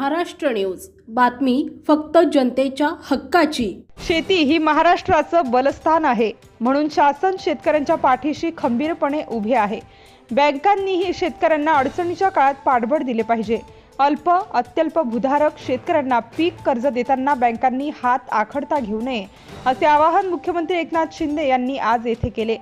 Maharashtra news. बातमी फक्त जनतेच्या हक्काची. शेती ही महाराष्ट्राचं बलस्थान आहे. म्हणून शासन शेतकऱ्यांच्या पाठीशी खंबीरपणे उभे आहे. बँकांनीही शेतकऱ्यांना अडचणीच्या काळात पाठबळ दिले पाहिजे. अल्प अत्यल्प भूधारक शेतकऱ्यांना पीक कर्ज देताना बँकांनी हात आखडता घेऊ नये असे आवाहन मुख्यमंत्री एकनाथ शिंदे यांनी आज येथे केले.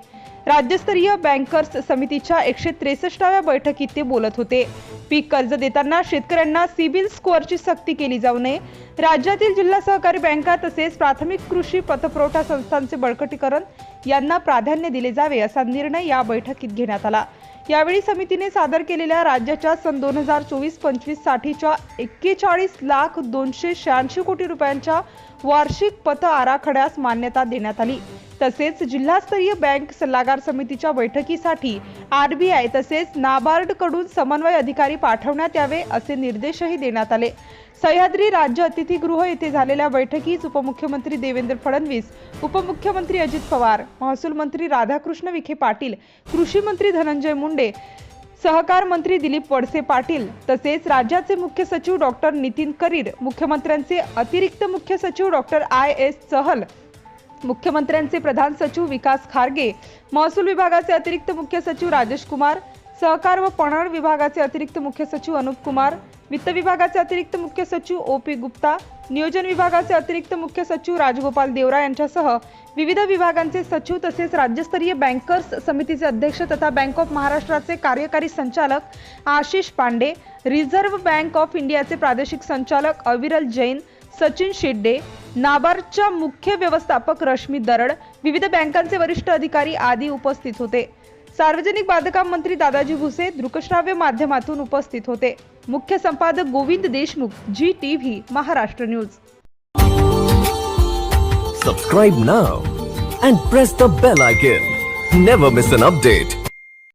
राज्यस्तरीय बँकर्स समितीच्या एकशे त्रेसष्टाव्या बैठकीत ते बोलत होते. पीक कर्ज देताना शेतकऱ्यांना सिबिल स्कोअरची सक्ती केली जाऊ नये. राज्यातील जिल्हा सहकारी बँका तसेच प्राथमिक कृषी पतपुरवठा संस्थांचे बळकटीकरण यांना प्राधान्य दिले जावे असा निर्णय या बैठकीत घेण्यात आला. यावेळी समितीने सादर केलेल्या राज्याच्या सन दोन हजार चोवीस पंचवीस साठीच्या एक्केचाळीस लाख दोनशे शहाऐंशी कोटी रुपयांच्या वार्षिक पत आराखड्यास मान्यता देण्यात आली. तसेच जिल्हास्तरीय बँक सल्लागार समितीच्या बैठकीसाठी आरबीआय तसेच नाबार्डकडून समन्वय अधिकारी पाठवण्यात यावे असे निर्देशही देण्यात आले. सह्याद्री राज्य अतिथीगृह येथे झालेल्या बैठकीस उपमुख्यमंत्री देवेंद्र फडणवीस उपमुख्यमंत्री अजित पवार महसूल मंत्री राधाकृष्ण विखे पाटील कृषी मंत्री धनंजय मुंडे सहकार मंत्री दिलीप वडसे पाटील तसेच राज्याचे मुख्य सचिव डॉक्टर नितीन करीर मुख्यमंत्र्यांचे अतिरिक्त मुख्य सचिव डॉक्टर आय एस चहल मुख्यमंत्र्यांचे प्रधान सचिव विकास खारगे महसूल विभागाचे अतिरिक्त मुख्य सचिव राजेश कुमार सहकार व पणन विभागाचे अतिरिक्त मुख्य सचिव अनुप कुमार वित्त विभागाचे अतिरिक्त मुख्य सचिव ओ पी गुप्ता नियोजन विभागाचे अतिरिक्त मुख्य सचिव राजगोपाल देवरा यांच्यासह विविध विभागांचे सचिव तसेच राज्यस्तरीय बँकर्स समितीचे अध्यक्ष तथा बँक ऑफ महाराष्ट्राचे कार्यकारी संचालक Ashish Pande Reserve Bank of इंडियाचे प्रादेशिक संचालक अविरल जैन सचिन शेड्डे नाबार्डच्या मुख्य व्यवस्थापक रश्मी दरड विविध बँकांचे वरिष्ठ अधिकारी आदी उपस्थित होते. सार्वजनिक बांधकाम मंत्री दादाजी भुसे दृकश्राव्य माध्यमातून उपस्थित होते. मुख्य संपादक Govind Deshmukh ji TV Maharashtra news. Subscribe now and press the bell icon never miss an update